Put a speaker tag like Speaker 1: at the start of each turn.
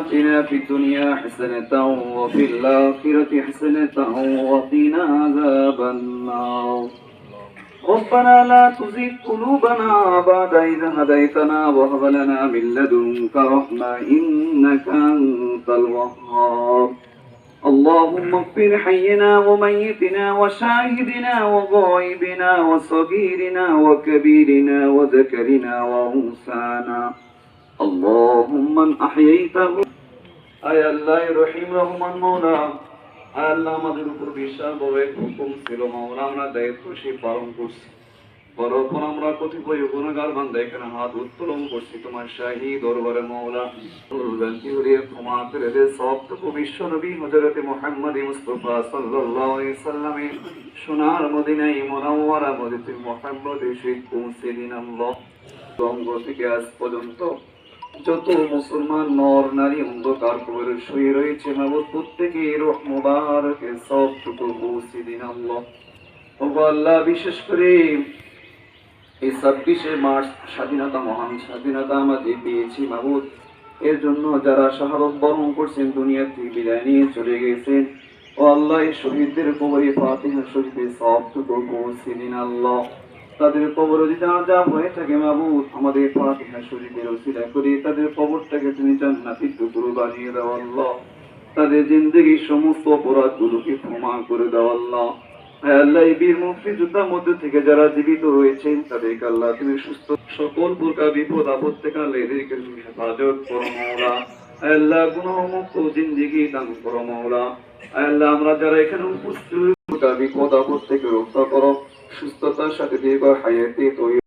Speaker 1: آتنا في الدنيا حسنة وفي الآخرة حسنة وقنا عذاب النار. ربنا لا تزغ قلوبنا بعد إذ هديتنا وهب لنا من لدنك رحمة إنك أنت الوهاب. اللهم اغفر حينا وميتنا وشاهدنا وغائبنا وصغيرنا وكبيرنا وذكرنا وأنثانا اللهم من أحييته আয় আল্লাহ রহিম রহমান মৌলা আয় আল্লাহ আমাদের উপর বিশ্বাস বলে হুকুম ছিল মৌলা আমরা দায়িত্ব সে পালন করছি। বরপর আমরা কতিপয় গুণগার বান্ধা এখানে হাত উত্তোলন করছি, তোমার শাহী দরবারে মৌলা দুর্গান্তি হরিয়ে ক্ষমা করে দে সবটুকু বিশ্ব নবী হজরতে মোহাম্মদ মুস্তফা সাল্লাল্লাহু আলাইহি সাল্লামের সোনার মদিনায় মুনাওয়ারা মদিনাতে মোহাম্মদ এসে পৌঁছে দিন আল্লাহ। থেকে আজ পর্যন্ত যত মুসলমান নর, নারী, অন্ধকার কবরে শুয়ে রয়েছে মাবুদ প্রত্যেকের মোবারকে, সবটুকু পৌঁছে দিন আল্লাহ। বিশেষ করে এই ছাব্বিশে মার্চ স্বাধীনতা, মহান স্বাধীনতা আমরা যে পেয়েছি মাবুদ এর জন্য যারা শাহাদত বরণ করছেন, দুনিয়া থেকে বিদায় নিয়ে চলে গেছেন, ও আল্লাহ এই শহীদদের কবরে ফাতিহা শরীফে সবটুকু পৌঁছে দিন আল্লাহ। তাদের কবর যদি যা হয়ে থাকে মাবুদ আমাদের ফাতিহা শরীফের ওসিলা করে তাদের কবরটাকে তুমি জান্নাতি টুকরো বানিয়ে দাও তাদের জিন্দগির সমস্ত অপরাধগুলোকে ক্ষমা করে দাও আল্লাহ। আল্লাহ, এই বীর মুক্তিযোদ্ধার মধ্যে থেকে যারা জীবিত রয়েছেন, তাদেরকে আল্লাহ তুমি সুস্থ সকল প্রকার বিপদ, আপদ থেকে আল্লাহ তুমি হেফাজত করো মৌলা আল্লাহ গুণমুক্ত জিন্দিগি দান করো মৌলা আল্লাহ, আমরা যারা এখানে উপস্থিত বিপদ, আপদ থেকে রক্ষা করো। সুস্থতার সাথে দীর্ঘ হায়াতে তৈরি